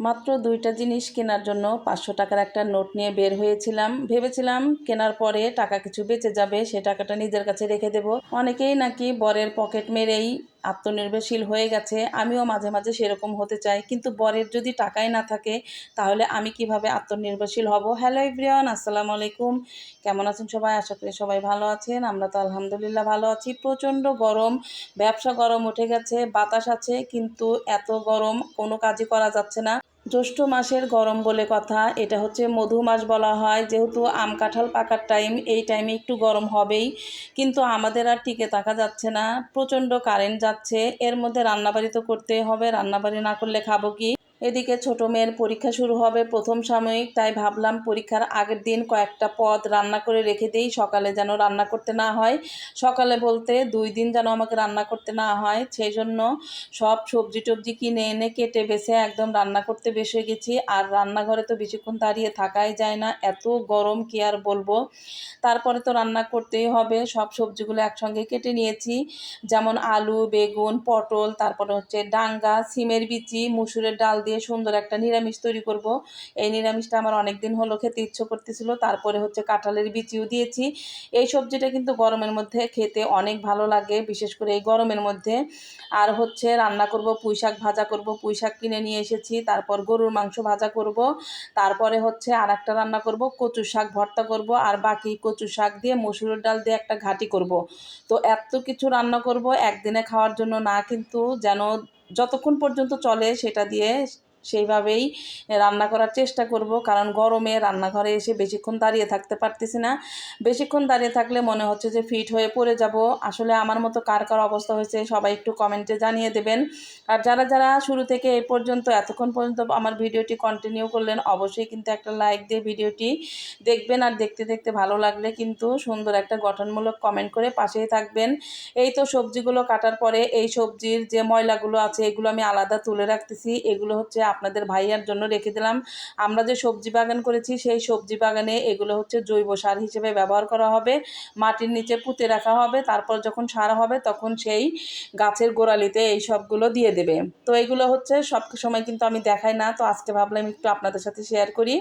মাত্র দুইটা জিনিস কেনার জন্য পাঁচশো টাকার একটা নোট নিয়ে বের হয়েছিলাম। ভেবেছিলাম কেনার পরে টাকা কিছু বেঁচে যাবে, সে টাকাটা নিজের কাছে রেখে দেব। অনেকেই নাকি বরের পকেট মেরেই আত্মনির্ভরশীল হয়ে গেছে, আমিও মাঝে মাঝে সেরকম হতে চাই। কিন্তু বরের যদি টাকাই না থাকে, তাহলে আমি কীভাবে আত্মনির্ভরশীল হব? হ্যালো ইব্রিয়ান আসসালামু আলাইকুম। কেমন আছেন সবাই? আশা করি সবাই ভালো আছেন। আমরা তো আলহামদুলিল্লাহ ভালো আছি। প্রচণ্ড গরম, ব্যবসা গরম উঠে গেছে, বাতাস আছে, কিন্তু এত গরম কোনো কাজই করা যাচ্ছে না। জ্যৈষ্ঠ মাসের গরম বলে কথা। এটা হচ্ছে মধু মাস বলা হয়। যেহেতু আম কাঁঠাল পাকার টাইম এই টাইমে একটু গরম হবেই। কিন্তু আমাদের আর টিকে থাকা যাচ্ছে না। প্রচণ্ড কারেন্ট যাচ্ছে। এর মধ্যে রান্নাবাড়ি তো করতেই হবে। রান্নাবাড়ি না করলে খাব কি? এদিকে ছোট মেয়ের পরীক্ষা শুরু হবে প্রথম সাময়িক, তাই ভাবলাম পরীক্ষার আগের দিন কয়েকটা পদ রান্না করে রেখে দিই, সকালে যেন রান্না করতে না হয়। সকালে বলতে দুই দিন যেন আমাকে রান্না করতে না হয়, সেই জন্য সব সবজি টবজি কিনে এনে কেটে বেছে একদম রান্না করতে বেসে গেছি। আর রান্নাঘরে তো বেশিক্ষণ দাঁড়িয়ে থাকাই যায় না, এত গরম কি আর বলব? তারপরে তো রান্না করতেই হবে, সব সবজিগুলো একসঙ্গে কেটে নিয়েছি। যেমন আলু, বেগুন, পটল, তারপরে হচ্ছে ডাঙ্গা, সিমের বিচি, মুসুরের ডাল দিয়ে সুন্দর একটা নিরামিষ তৈরি করব। এই নিরামিষটা আমার অনেক দিন হলো খেতে ইচ্ছে করতেছিল, তারপরে হচ্ছে কাঁঠালের বিচিও দিয়েছি। এই সবজিটা কিন্তু গরমের মধ্যে খেতে অনেক ভালো লাগে, বিশেষ করে এই গরমের মধ্যে। আর হচ্ছে রান্না করব, পুঁই শাক ভাজা করব, পুঁই শাক কিনে নিয়ে এসেছি, তারপর গরুর মাংস ভাজা করব, তারপরে হচ্ছে আর একটা রান্না করব কচু শাক ভর্তা করব, আর বাকি কচু শাক দিয়ে মসুরের ডাল দিয়ে একটা ঘাটি করব। তো এত কিছু রান্না করব, একদিনে খাওয়ার জন্য না, কিন্তু যেন যতক্ষণ পর্যন্ত চলে সেটা দিয়ে সেইভাবেই রান্না করার চেষ্টা করব, কারণ গরমে রান্নাঘরে এসে বেশিক্ষণ দাঁড়িয়ে থাকতে পারতেছি না। বেশিক্ষণ দাঁড়িয়ে থাকলে মনে হচ্ছে যে ফিট হয়ে পড়ে যাব। আসলে আমার মতো কার কার অবস্থা হয়েছে সবাই একটু কমেন্টে জানিয়ে দেবেন। আর যারা যারা শুরু থেকে এই পর্যন্ত, এতক্ষণ পর্যন্ত আমার ভিডিওটি কন্টিনিউ করলেন, অবশ্যই কিন্তু একটা লাইক দিয়ে ভিডিওটি দেখবেন। আর দেখতে দেখতে ভালো লাগলে কিন্তু সুন্দর একটা গঠনমূলক কমেন্ট করে পাশেই থাকবেন। এই তো সবজিগুলো কাটার পরে এই সবজির যে ময়লাগুলো আছে, এগুলো আমি আলাদা তুলে রাখতেছি। এগুলো হচ্ছে আপনাদের ভাইয়ার জন্য রেখে দিলাম। আমরা যে সবজি বাগান করেছি, সেই সবজি বাগানে এগুলো হচ্ছে জৈব সার হিসেবে ব্যবহার করা হবে। মাটির নিচে পুঁতে রাখা হবে, তারপর যখন সার হবে তখন সেই গাছের গোড়ালিতে এই সবগুলো দিয়ে দেবে। তো এগুলো হচ্ছে সব সময় কিন্তু আমি দেখাই না, তো আজকে ভাবলাম একটু আপনাদের সাথে শেয়ার করি।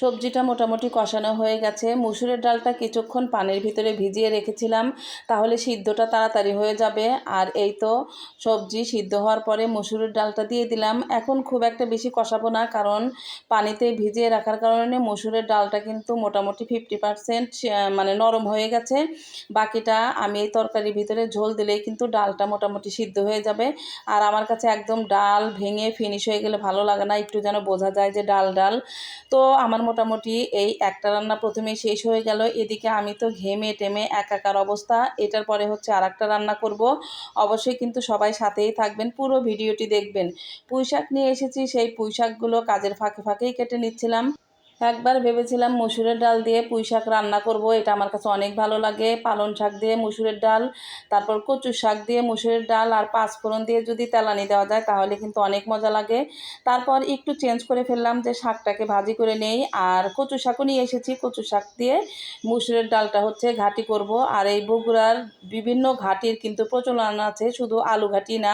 সবজিটা মোটামুটি কষানো হয়ে গেছে। মুসুরের ডালটা কিছুক্ষণ পানির ভিতরে ভিজিয়ে রেখেছিলাম, তাহলে সিদ্ধটা তাড়াতাড়ি হয়ে যাবে। আর এই তো সবজি সিদ্ধ হওয়ার পরে মুসুরের ডালটা দিয়ে দিলাম। এখন খুব একটা বেশি কষাবো না, কারণ পানিতে ভিজিয়ে রাখার কারণে মসুরের ডালটা কিন্তু মোটামুটি ফিফটি পারসেন্ট মানে নরম হয়ে গেছে। বাকিটা আমি এই তরকারির ভিতরে ঝোল দিলেই কিন্তু ডালটা মোটামুটি সিদ্ধ হয়ে যাবে। আর আমার কাছে একদম ডাল ভেঙে ফিনিশ হয়ে গেলে ভালো লাগে না, একটু যেন বোঝা যায় যে ডাল ডাল। তো আমার মোটামুটি এই একটা রান্না প্রথমে শেষ হয়ে গেল। এদিকে আমি তো ঘেমে টেমে একাকার অবস্থা। এটার পরে হচ্ছে আর একটা রান্না করব। অবশ্যই কিন্তু সবাই সাথেই থাকবেন, পুরো ভিডিওটি দেখবেন। পুঁইশাক নিয়ে এসেছি, সেই পুঁইশাকগুলো কাজের ফাঁকে ফাঁকেই কেটে নিচ্ছিলাম। একবার ভেবেছিলাম মুসুরের ডাল দিয়ে পুঁই শাক রান্না করব, এটা আমার কাছে অনেক ভালো লাগে। পালন শাক দিয়ে মুসুরের ডাল, তারপর কচু শাক দিয়ে মুসুরের ডাল আর পাঁচফোড়ন দিয়ে যদি তেলানি দেওয়া যায় তাহলে কিন্তু অনেক মজা লাগে। তারপর একটু চেঞ্জ করে ফেললাম যে শাকটাকে ভাজি করে নেই আর কচু শাকও নিয়ে এসেছি। কচু শাক দিয়ে মুসুরের ডালটা হচ্ছে ঘাটি করব। আর এই বগুড়ার বিভিন্ন ঘাটির কিন্তু প্রচলন আছে, শুধু আলু ঘাটি না,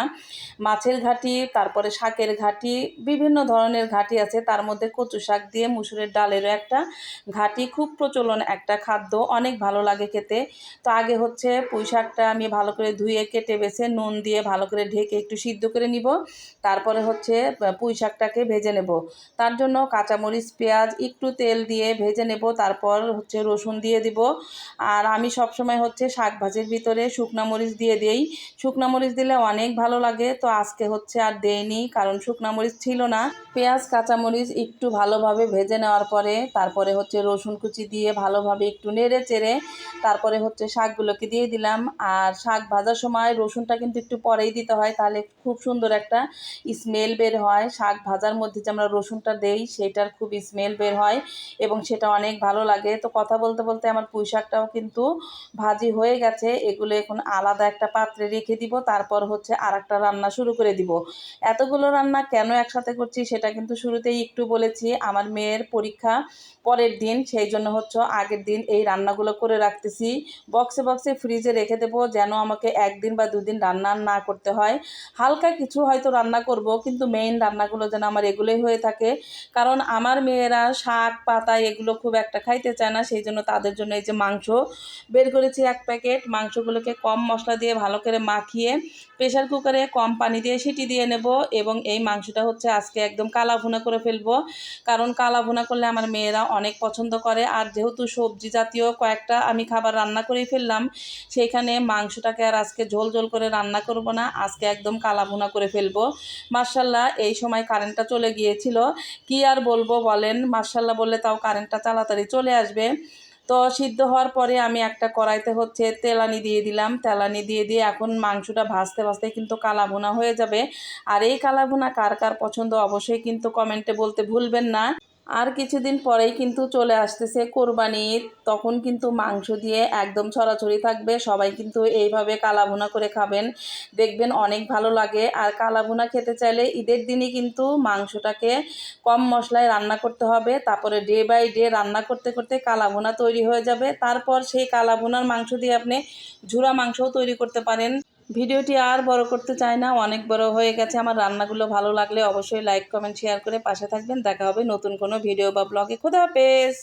মাছের ঘাটি, তারপরে শাকের ঘাটি, বিভিন্ন ধরনের ঘাটি আছে। তার মধ্যে কচু শাক দিয়ে মুসুরের ডালেরও একটা ঘাটি, খুব প্রচলন একটা খাদ্য, অনেক ভালো লাগে খেতে। তো আগে হচ্ছে পুঁই শাকটা আমি ভালো করে ধুয়ে কেটে বেছে নুন দিয়ে ভালো করে ঢেকে একটু সিদ্ধ করে নিব। তারপরে হচ্ছে পুঁই শাকটাকে ভেজে নেব। তার জন্য কাঁচামরিচ, পেঁয়াজ একটু তেল দিয়ে ভেজে নেব। তারপর হচ্ছে রসুন দিয়ে দিব। আর আমি সবসময় হচ্ছে শাক ভাজির ভিতরে শুকনা মরিচ দিয়ে দেই। শুকনা মরিচ দিলে অনেক ভালো লাগে। তো আজকে হচ্ছে আর দেয়নি কারণ শুকনা মরিচ ছিল না। পেঁয়াজ, কাঁচামরিচ একটু ভালোভাবে ভেজে নেওয়ার পরে তারপরে হচ্ছে রসুন কুচি দিয়ে ভালোভাবে একটু নেড়ে চেড়ে তারপরে হচ্ছে শাকগুলোকে দিয়ে দিলাম। আর শাক ভাজার সময় রসুনটা কিন্তু একটু পরেই দিতে হয়, তাহলে খুব সুন্দর একটা স্মেল বের হয়। শাক ভাজার মধ্যে যে আমরা রসুনটা দেই, সেটার খুব স্মেল বের হয় এবং সেটা অনেক ভালো লাগে। তো কথা বলতে বলতে আমার পুঁই শাকটাও কিন্তু ভাজি হয়ে গেছে। এগুলো এখন আলাদা একটা পাত্রে রেখে দিব, তারপর হচ্ছে আর একটা রান্না শুরু করে দিব। এতগুলো রান্না কেন একসাথে করছি সেটা কিন্তু শুরুতেই একটু বলেছি। আমার মেয়ের পরীক্ষা পরীক্ষা, পরের দিন, সেই জন্য হচ্ছে আগের দিন এই রান্নাগুলো করে রাখতেছি। বক্সে বক্সে ফ্রিজে রেখে দেবো যেন আমাকে একদিন বা দুদিন রান্না না করতে হয়। হালকা কিছু হয়তো রান্না করব, কিন্তু মেইন রান্নাগুলো যেন আমার এগুলোই হয়ে থাকে। কারণ আমার মেয়েরা শাক, পাতা এগুলো খুব একটা খাইতে চায় না, সেই জন্য তাদের জন্য এই যে মাংস বের করেছি এক প্যাকেট। মাংসগুলোকে কম মশলা দিয়ে ভালো করে মাখিয়ে প্রেশার কুকারে কম পানি দিয়ে সিটি দিয়ে নেব এবং এই মাংসটা হচ্ছে আজকে একদম কালা ভুনা করে ফেলব। কারণ কালা ভুনা করলে আমার মেয়েরা অনেক পছন্দ করে। আর যেহেতু সবজি জাতীয় কয়েকটা আমি খাবার রান্না করেই ফেললাম, সেইখানে মাংসটাকে আর আজকে ঝোল ঝোল করে রান্না করব না, আজকে একদম কালা ভুনা করে ফেলব। মার্শাল্লাহ এই সময় কারেন্টটা চলে গিয়েছিল। কি আর বলব বলেন মার্শাল্লাহ বললে তাও কারেন্টটা তাড়াতাড়ি চলে আসবে। তো সিদ্ধ হওয়ার পরে আমি একটা কড়াইতে হচ্ছে তেলানি দিয়ে দিলাম। তেলানি দিয়ে দিয়ে এখন মাংসটা ভাজতে ভাজতে কিন্তু কালা ভুনা হয়ে যাবে। আর এই কালা ভুনা কার কার পছন্দ অবশ্যই কিন্তু কমেন্টে বলতে ভুলবেন না। আর কিছুদিন পরেই কিন্তু চলে আসতেছে কোরবানি। তখন কিন্তু মাংস দিয়ে একদম ছড়াছড়ি থাকবে। সবাই কিন্তু এইভাবে কালা ভুনা করে খাবেন। দেখবেন অনেক ভালো লাগে। আর কালা ভুনা খেতে চাইলে ঈদের দিনই কিন্তু মাংসটাকে কম মশলায় রান্না করতে হবে। তারপরে ডে বাই ডে রান্না করতে করতে কালা ভুনা তৈরি হয়ে যাবে। তারপর সেই কালা ভুনার মাংস দিয়ে আপনি ঝুরা মাংসও তৈরি করতে পারেন। ভিডিওটি আর বড় করতে চাই না, অনেক বড় হয়ে গেছে আমার রান্নাগুলো। ভালো লাগলে অবশ্যই লাইক কমেন্ট শেয়ার করে পাশে থাকবেন। দেখা হবে নতুন কোনো ভিডিও বা ব্লগে খোদা হাফেজ!